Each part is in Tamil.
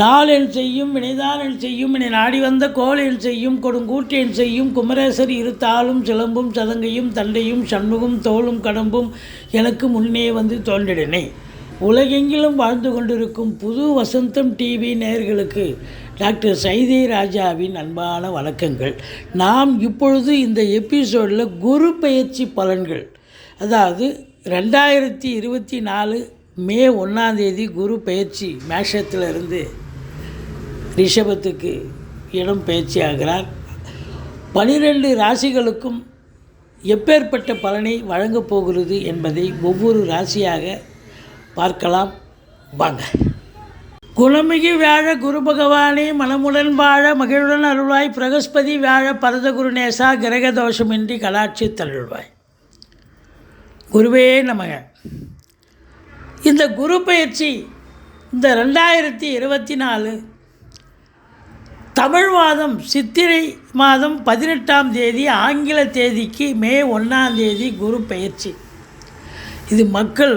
நாளென் செய்யும் வினைதானென் செய்யும் என நாடி வந்த கோளென் செய்யும் கொடுங்கூட்டேன் செய்யும் குமரேசர் இரு தாளும் சிலம்பும் சதங்கையும் தண்டையும் சண்முகம் தோளும் கடம்பும் எனக்கு முன்னே வந்து தோன்றிடனே. உலகெங்கிலும் வாழ்ந்து கொண்டிருக்கும் புது வசந்தம் டிவி நேயர்களுக்கு டாக்டர் சைதே ராஜாவின் அன்பான வணக்கங்கள். நாம் இப்பொழுது இந்த எபிசோடில் குரு பயிற்சி பலன்கள் அதாவது ரெண்டாயிரத்தி இருபத்தி நாலு மே ஒன்றாந்தேதி குரு பயிற்சி மேஷத்தில் இருந்து ரிஷபத்துக்கு இடம் பயிற்சியாகிறார். பனிரெண்டு ராசிகளுக்கும் எப்பேற்பட்ட பலனை வழங்கப் போகிறது என்பதை ஒவ்வொரு ராசியாக பார்க்கலாம். வாங்க. குணமிகு வியாழ குரு பகவானே மனமுடன் வாழ மகிழுடன் அருள்வாய் பிரகஸ்பதி வியாழ பரத குருநேசா கிரக தோஷமின்றி கலாட்சி தருள்வாய் குருவே நமக. இந்த குரு பயிற்சி இந்த ரெண்டாயிரத்தி இருபத்தி நாலு தமிழ் மாதம் சித்திரை மாதம் பதினெட்டாம் தேதி ஆங்கில தேதிக்கு மே ஒன்றாம் தேதி குரு பயிற்சி இது மக்கள்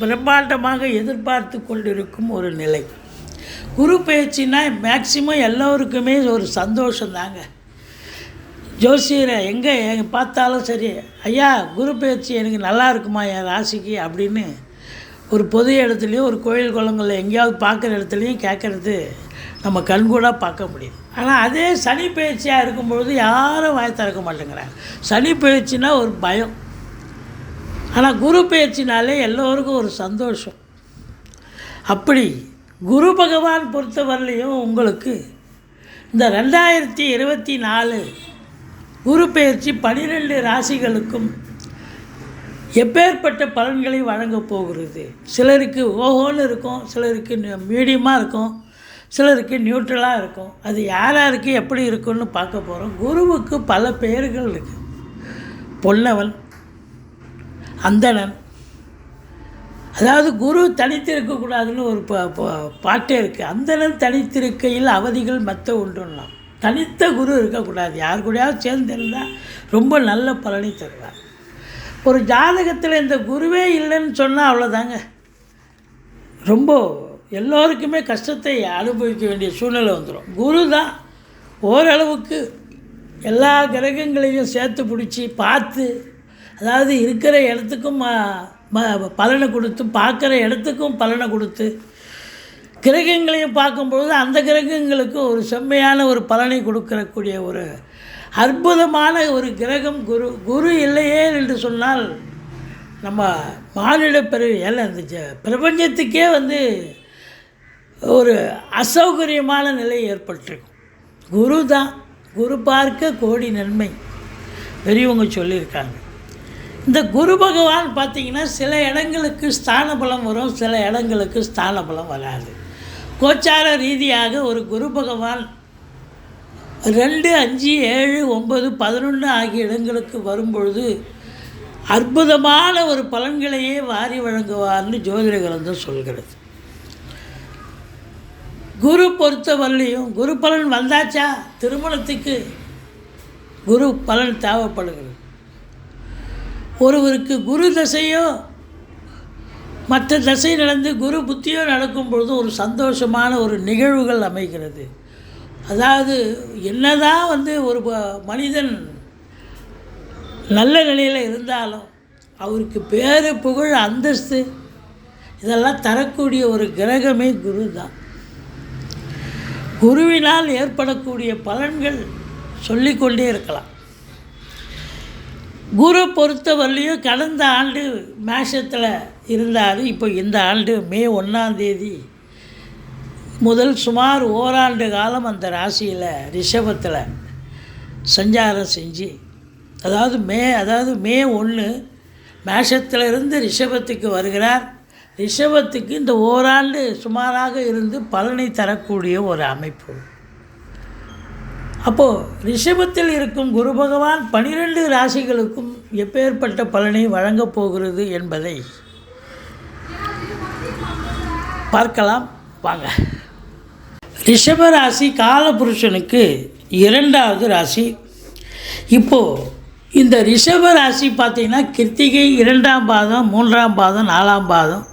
பிரம்மாண்டமாக எதிர்பார்த்து கொண்டிருக்கும் ஒரு நிலை. குரு பயிற்சினா மேக்சிமம் எல்லோருக்குமே ஒரு சந்தோஷம் தாங்க ஜோசியரை எங்கே எங்கே பார்த்தாலும் சரி ஐயா குரு பயிற்சி எனக்கு நல்லா இருக்குமா என் ராசிக்கு? அப்படின்னு ஒரு பொது இடத்துலையும் ஒரு கோயில் குளங்களில் எங்கேயாவது பார்க்குற இடத்துலையும் கேட்குறது நம்ம கண்கூடாக பார்க்க முடியுது. ஆனால் அதே சனி பயிற்சியாக இருக்கும்பொழுது யாரும் வாய் திறக்க மாட்டேங்கிறாங்க. சனி பயிற்சினா ஒரு பயம். ஆனால் குரு பயிற்சினாலே எல்லோருக்கும் ஒரு சந்தோஷம். அப்படி குரு பகவான் பொறுத்தவரையிலையும் உங்களுக்கு இந்த ரெண்டாயிரத்தி இருபத்தி நாலு குரு பயிற்சி பனிரெண்டு ராசிகளுக்கும் எப்பேற்பட்ட பலன்களை வழங்கப் போகிறது? சிலருக்கு ஓஹோன்னு இருக்கும் சிலருக்கு மீடியமாக இருக்கும் சிலருக்கு நியூட்ரலாக இருக்கும். அது யார் யாருக்கு எப்படி இருக்குன்னு பார்க்க போகிறோம் குருவுக்கு பல பெயர்கள் இருக்குது பொன்னவன் அந்தணன். அதாவது குரு தனித்திருக்கக்கூடாதுன்னு ஒரு பா- பாட்டே இருக்குது அந்தணன் தனித்திருக்கையில் அவதிகள் மற்ற ஒன்றுலாம் தனித்த குரு இருக்கக்கூடாது யார் கூடயாவது சேர்ந்திருந்தால் ரொம்ப நல்ல பலனை தருவார். ஒரு ஜாதகத்தில் இந்த குருவே இல்லைன்னு சொன்னால் அவ்வளோதாங்க ரொம்ப எல்லோருக்குமே கஷ்டத்தை அனுபவிக்க வேண்டிய சூழ்நிலை வந்துடும் குரு தான் ஓரளவுக்கு எல்லா கிரகங்களையும் சேர்த்து பிடிச்சி பார்த்து அதாவது இருக்கிற இடத்துக்கும் ம- பலனை கொடுத்து பார்க்குற இடத்துக்கும் பலனை கொடுத்து கிரகங்களையும் பார்க்கும்பொழுது அந்த கிரகங்களுக்கு ஒரு செம்மையான ஒரு பலனை கொடுக்கக்கூடிய ஒரு அற்புதமான ஒரு கிரகம் குரு குரு இல்லையே என்று சொன்னால் நம்ம மானிட பிறவி அந்த இந்த ஜ- பிரபஞ்சத்துக்கே வந்து ஒரு அசௌகரியமான நிலை ஏற்பட்டிருக்கும். குரு தான் குரு பார்க்க கோடி நன்மை பெரியவங்க சொல்லியிருக்காங்க. இந்த குரு பகவான் பார்த்திங்கன்னா சில இடங்களுக்கு ஸ்தான பலம் வரும் சில இடங்களுக்கு ஸ்தான பலம் வராது. கோச்சார ரீதியாக ஒரு குரு பகவான் ரெண்டு அஞ்சு ஏழு ஒம்பது பதினொன்று ஆகிய இடங்களுக்கு வரும்பொழுது அற்புதமான ஒரு பலன்களையே வாரி வழங்குவார்னு ஜோதிட கிரந்தம் சொல்கிறது. குரு பொறுத்தவரையிலையும் குரு பலன் வந்தாச்சா? திருமணத்துக்கு குரு பலன் தேவைப்படுகிறது. ஒருவருக்கு குரு தசையோ மற்ற தசை நடந்து குரு புத்தியோ நடக்கும் பொழுது ஒரு சந்தோஷமான ஒரு நிகழ்வுகள் அமைகிறது. அதாவது என்னதான் வந்து ஒரு மனிதன் நல்ல நிலையில் இருந்தாலும் அவருக்கு பேரு புகழ் அந்தஸ்து இதெல்லாம் தரக்கூடிய ஒரு கிரகமே குரு தான் குருவினால் ஏற்படக்கூடிய பலன்கள் சொல்லிக்கொண்டே இருக்கலாம். குரு பொறுத்தவரையிலையும் கடந்த ஆண்டு மேஷத்தில் இருந்தார் இப்போ இந்த ஆண்டு மே ஒன்றாம் தேதி முதல் சுமார் ஓராண்டு காலம் அந்த ராசியில் ரிஷபத்தில் சஞ்சாரம் செஞ்சு அதாவது மே அதாவது மே ஒன்று மேஷத்தில் இருந்து ரிஷபத்துக்கு வருகிறார். ரிஷபத்துக்கு இந்த ஓராண்டு சுமாராக இருந்து பலனை தரக்கூடிய ஒரு அமைப்பு. அப்போது ரிஷபத்தில் இருக்கும் குரு பகவான் பனிரெண்டு ராசிகளுக்கும் எப்பேற்பட்ட பலனை வழங்கப் போகிறது என்பதை பார்க்கலாம். வாங்க. ரிஷப ராசி காலபுருஷனுக்கு இரண்டாவது ராசி. இப்போது இந்த ரிஷப ராசி பார்த்தீங்கன்னா கிருத்திகை இரண்டாம் பாதம் மூன்றாம் பாதம் நாலாம் பாதம்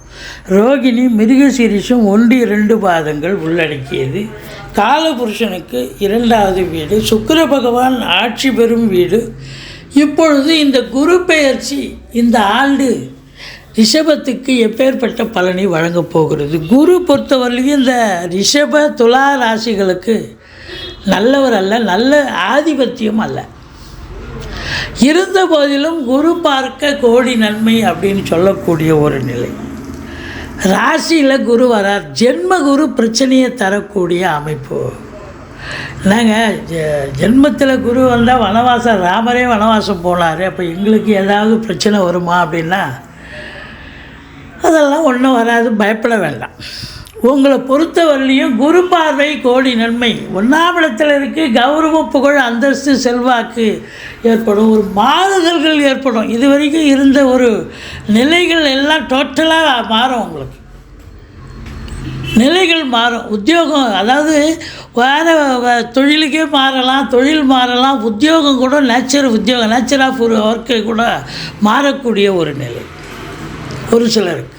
ரோகிணி மிருகசீரிஷம் ஒன்று இரண்டு பாதங்கள் உள்ளடக்கியது. காலபுருஷனுக்கு இரண்டாவது வீடு சுக்கர பகவான் ஆட்சி பெறும் வீடு. இப்பொழுது இந்த குரு பெயர்ச்சி இந்த ஆண்டு ரிஷபத்துக்கு எப்பேற்பட்ட பலனை வழங்கப் போகிறது? குரு பொறுத்தவரையிலையும் இந்த ரிஷப துலா ராசிகளுக்கு நல்லவர் அல்ல நல்ல ஆதிபத்தியம் அல்ல. இருந்த போதிலும் குரு பார்க்க கோடி நன்மை அப்படின்னு சொல்லக்கூடிய ஒரு நிலை. ராசியில் குரு வரார் ஜென்ம குரு பிரச்சனையை தரக்கூடிய அமைப்பு. என்னங்க ஜெ- ஜென்மத்தில் குரு வந்தால் வனவாசம் ராமரே வனவாசம் போனார் அப்போ எங்களுக்கு ஏதாவது பிரச்சனை வருமா அப்படின்னா அதெல்லாம் ஒன்றும் வராது பயப்பட வேண்டாம். உங்களை பொறுத்தவரையிலையும் குரு பார்வை கோடி நன்மை. ஒன்றாம் இடத்துல இருக்குது கௌரவ புகழ் அந்தஸ்து செல்வாக்கு ஏற்படும். ஒரு மாறுதல்கள் ஏற்படும். இது வரைக்கும் இருந்த ஒரு நிலைகள் எல்லாம் டோட்டலாக மாறும் உங்களுக்கு. நிலைகள் மாறும். உத்தியோகம் அதாவது வேறு தொழிலுக்கே மாறலாம் தொழில் மாறலாம் உத்தியோகம் கூட நேச்சர் உத்தியோகம் நேச்சர் ஆஃப் ஒரு ஒர்க்கு கூட மாறக்கூடிய ஒரு நிலை. ஒரு சிலருக்கு.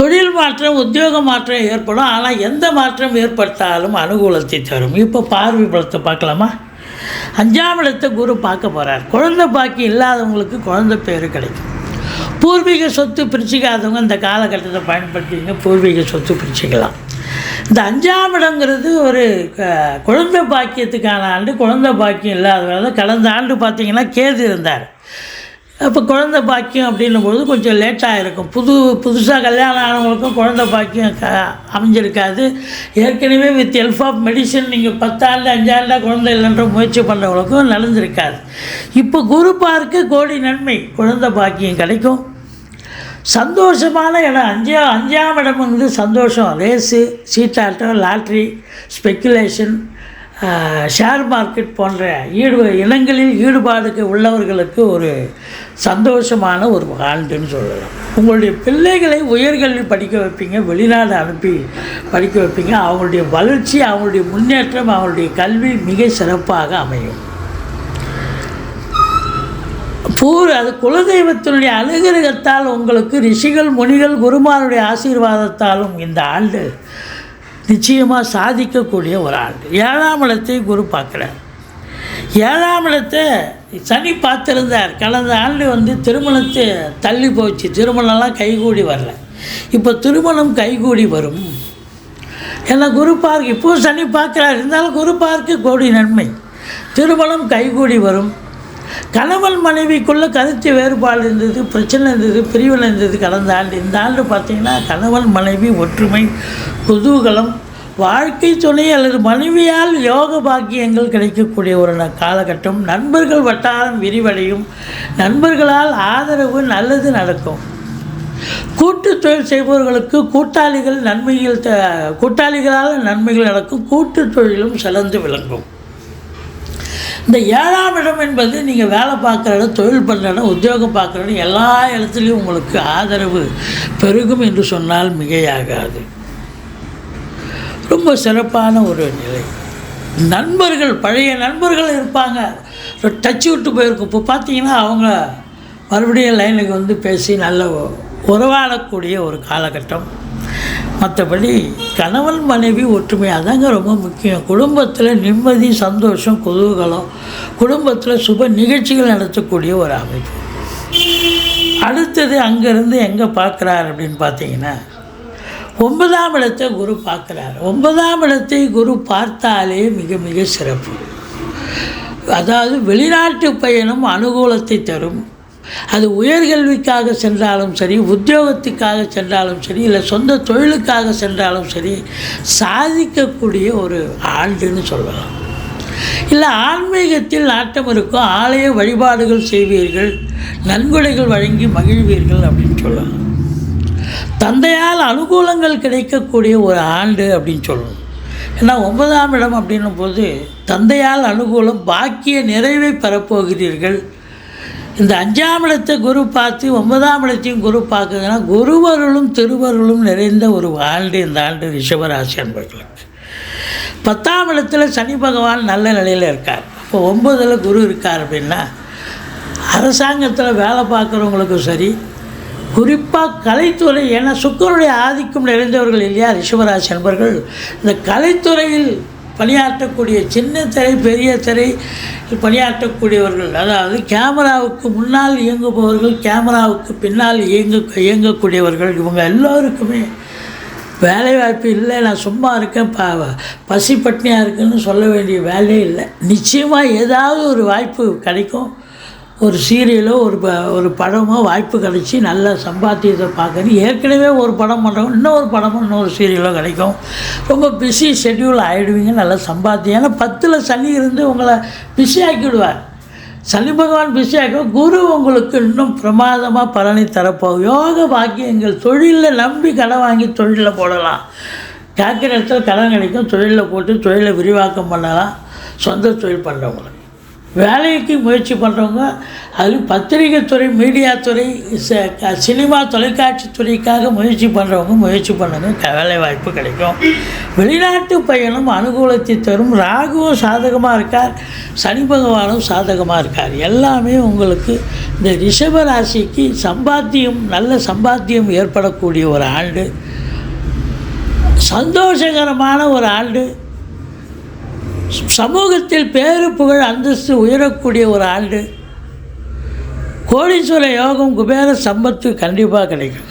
தொழில் மாற்றம் உத்தியோக மாற்றம் ஏற்படும் ஆனால் எந்த மாற்றம் ஏற்படுத்தாலும் அனுகூலத்தை தரும். இப்போ பார்வை பலத்தை பார்க்கலாமா? அஞ்சாம் இடத்தை குரு பார்க்க போகிறார் குழந்தை பாக்கி இல்லாதவங்களுக்கு குழந்தை பேர் கிடைக்கும். பூர்வீக சொத்து பிரிச்சுக்காதவங்க இந்த காலகட்டத்தை பயன்படுத்திங்க பூர்வீக சொத்து பிரிச்சுக்கலாம். இந்த அஞ்சாம் இடங்கிறது ஒரு க- குழந்தை பாக்கியத்துக்கான ஆண்டு குழந்தை பாக்கியம் இல்லாதவங்க. கடந்த ஆண்டு பார்த்தீங்கன்னா கேது இருந்தார். அப்போ குழந்தை பாக்கியம் அப்படின்னும் பொழுது கொஞ்சம் லேட்டாக இருக்கும் புது புதுசாக கல்யாணம் ஆனவங்களுக்கும் குழந்தை பாக்கியம் க அமைஞ்சிருக்காது. ஏற்கனவே வித் ஹெல்ப் ஆஃப் மெடிசன் நீங்கள் பத்தாண்டு அஞ்சாண்டா குழந்தை இல்லைன்ற முயற்சி பண்ணுறவங்களுக்கும் நடந்திருக்காது. இப்போ குரு பார்க்க கோடி நன்மை குழந்த பாக்கியம் கிடைக்கும். சந்தோஷமான இடம் அஞ்சா அஞ்சாம் இடம் வந்து சந்தோஷம். ரேஸு சீட்டாட்டம் லாட்ரி ஸ்பெக்குலேஷன் ஷேர் மார்க்கெட் போன்ற ஈடு இனங்களில் ஈடுபாடுக்கு உள்ளவர்களுக்கு ஒரு சந்தோஷமான ஒரு ஆண்டுன்னு சொல்லலாம். உங்களுடைய பிள்ளைகளை உயர்கல்வி படிக்க வைப்பீங்க வெளிநாடு அனுப்பி படிக்க வைப்பீங்க. அவங்களுடைய வளர்ச்சி அவங்களுடைய முன்னேற்றம் அவங்களுடைய கல்வி மிக சிறப்பாக அமையும். பூர் அது குலதெய்வத்தினுடைய அனுகிரகத்தால் உங்களுக்கு ரிஷிகள் முனிகள் குருமாருடைய ஆசீர்வாதத்தாலும் இந்த ஆண்டு நிச்சயமாக சாதிக்கக்கூடிய ஒரு ஆண்டு ஏழாம் இடத்தை குரு பார்க்குறார். ஏழாம் இடத்தை சனி பார்த்துருந்தார். கடந்த ஆண்டு வந்து திருமணத்தை தள்ளி போச்சு. திருமணம்லாம் கைகூடி வரல. இப்போ திருமணம் கைகூடி வரும். ஏன்னா குரு பார்க் இப்போ சனி பார்க்குறார். இருந்தாலும் குரு பார்க்கு கோடி நன்மை. திருமணம் கைகூடி வரும். கணவன் மனைவிக்குள்ளே கருத்து வேறுபாடு இருந்தது பிரச்சனை இருந்தது பிரிவினை இருந்தது கடந்த ஆண்டு. இந்த ஆண்டு பார்த்தீங்கன்னா கணவன் மனைவி ஒற்றுமை குதூகலம் வாழ்க்கை துணை அல்லது மனைவியால் யோக பாக்கியங்கள் கிடைக்கக்கூடிய ஒரு காலகட்டம். நண்பர்கள் வட்டாரம் விரிவடையும். நண்பர்களால் ஆதரவு நல்லது நடக்கும். கூட்டு தொழில் செய்பவர்களுக்கு கூட்டாளிகள் நன்மைகள் த- கூட்டாளிகளால் நன்மைகள் நடக்கும். கூட்டு தொழிலும் சிறந்து விளங்கும். இந்த ஏழாம் இடம் என்பது நீங்கள் வேலை பார்க்குற இடம் தொழில் பண்ணுற இடம் உத்தியோகம் பார்க்குற இடம் எல்லா இடத்துலையும் உங்களுக்கு ஆதரவு பெருகும் என்று சொன்னால் மிகையாகாது. ரொம்ப சிறப்பான ஒரு நிலை. நண்பர்கள் பழைய நண்பர்கள் இருப்பாங்க. டச்சு விட்டு போயிருக்கும் இப்போ பார்த்தீங்கன்னா அவங்க மறுபடியும் லைனுக்கு வந்து பேசி நல்ல உறவாடக்கூடிய ஒரு காலகட்டம். மற்றபடி கணவன் மனைவி ஒற்றுமை அதாங்க ரொம்ப முக்கியம். குடும்பத்தில் நிம்மதி சந்தோஷம் குதூகலம். குடும்பத்தில் சுப நிகழ்ச்சிகள் நடத்தக்கூடிய ஒரு அமைப்பு. அடுத்தது அங்கேருந்து எங்கே பார்க்குறார் அப்படின்னு பார்த்தீங்கன்னா ஒன்பதாம் இடத்தை குரு பார்க்குறார். ஒன்பதாம் இடத்தை குரு பார்த்தாலே மிக மிக சிறப்பு. அதாவது வெளிநாட்டு பயணம் அனுகூலத்தை தரும். அது உயர்கல்விக்காக சென்றாலும் சரி உத்தியோகத்துக்காக சென்றாலும் சரி இல்லை சொந்த தொழிலுக்காக சென்றாலும் சரி சாதிக்கக்கூடிய ஒரு ஆண்டுன்னு சொல்லலாம். இல்லை ஆன்மீகத்தில் நாட்டம் இருக்கும் ஆலய வழிபாடுகள் செய்வீர்கள் நன்கொடைகள் வழங்கி மகிழ்வீர்கள் அப்படின்னு சொல்லலாம். தந்தையால் அனுகூலங்கள் கிடைக்கக்கூடிய ஒரு ஆண்டு அப்படின்னு சொல்லணும். ஏன்னா ஒன்பதாம் இடம் அப்படின்னும் போது தந்தையால் அனுகூலம் பாக்கிய நிறைவை பெறப்போகிறீர்கள். இந்த அஞ்சாம் இடத்தை குரு பார்த்து ஒன்பதாம் இடத்தையும் குரு பார்க்குதுன்னா குருவருளும் திருவருளும் நிறைந்த ஒரு ஆண்டு இந்த ஆண்டு ரிஷபராசி அன்பர்களுக்கு. பத்தாம் இடத்துல சனி பகவான் நல்ல நிலையில் இருக்கார். இப்போ ஒம்பதில் குரு இருக்கார் அப்படின்னா அரசாங்கத்தில் வேலை பார்க்குறவங்களுக்கும் சரி குறிப்பாக கலைத்துறை ஏன்னா சுக்கருடைய ஆதிக்கம் நிறைந்தவர்கள் இல்லையா ரிஷபராசி அன்பர்கள் இந்த கலைத்துறையில் பணியாற்றக்கூடிய சின்ன திரை பெரிய திரை பணியாற்றக்கூடியவர்கள். அதாவது கேமராவுக்கு முன்னால் இயங்குபவர்கள் கேமராவுக்கு பின்னால் இயங்க இயங்கக்கூடியவர்கள். இவங்க எல்லோருக்குமே வேலை வாய்ப்பு இல்லை. நான் சும்மா இருக்கேன் ப பசி பட்னியாக இருக்குன்னு சொல்ல வேண்டிய வேலையே இல்லை. நிச்சயமாக ஏதாவது ஒரு வாய்ப்பு கிடைக்கும். ஒரு சீரியலோ ஒரு ப ஒரு படமோ வாய்ப்பு கிடச்சி நல்ல சம்பாத்தியத்தை பார்க்கணும். ஏற்கனவே ஒரு படம் பண்ணுறவங்க இன்னொரு படமும் இன்னொரு சீரியலோ கிடைக்கும். ரொம்ப பிஸி ஷெட்யூல் ஆகிடுவீங்க நல்ல சம்பாத்தியம். ஏன்னா பத்தில் சனி இருந்து உங்களை பிஸி ஆக்கிவிடுவார் சனி பகவான் பிஸி ஆக்கும் குரு உங்களுக்கு இன்னும் பிரமாதமாக பலனை தரப்போ யோக பாக்கியங்கள் தொழிலில் நம்பி கடன் வாங்கி தொழிலில் போடலாம். கேட்குற இடத்துல கடன் கிடைக்கும். தொழிலில் போட்டு தொழிலை விரிவாக்கம் பண்ணலாம். சொந்த தொழில் பண்ணுறவங்களுக்கு வேலைக்கு முயற்சி பண்ணுறவங்க அது பத்திரிகை துறை மீடியா துறை க- சினிமா தொலைக்காட்சி துறைக்காக முயற்சி பண்ணுறவங்க முயற்சி பண்ணுங்க வேலை வாய்ப்பு கிடைக்கும். வெளிநாட்டு பயணம் அனுகூலத்தை தரும். ராகுவும் சாதகமாக இருக்கார். சனி பகவானும் சாதகமாக இருக்கார். எல்லாமே உங்களுக்கு இந்த ரிஷப ராசிக்கு சம்பாத்தியம் நல்ல சம்பாத்தியம் ஏற்படக்கூடிய ஒரு ஆண்டு. சந்தோஷகரமான ஒரு ஆண்டு. சமூகத்தில் பேரு புகழ் அந்தஸ்து உயரக்கூடிய ஒரு ஆண்டு. கோடீஸ்வர யோகம் குபேர சம்பத்து கண்டிப்பாக கிடைக்கும்.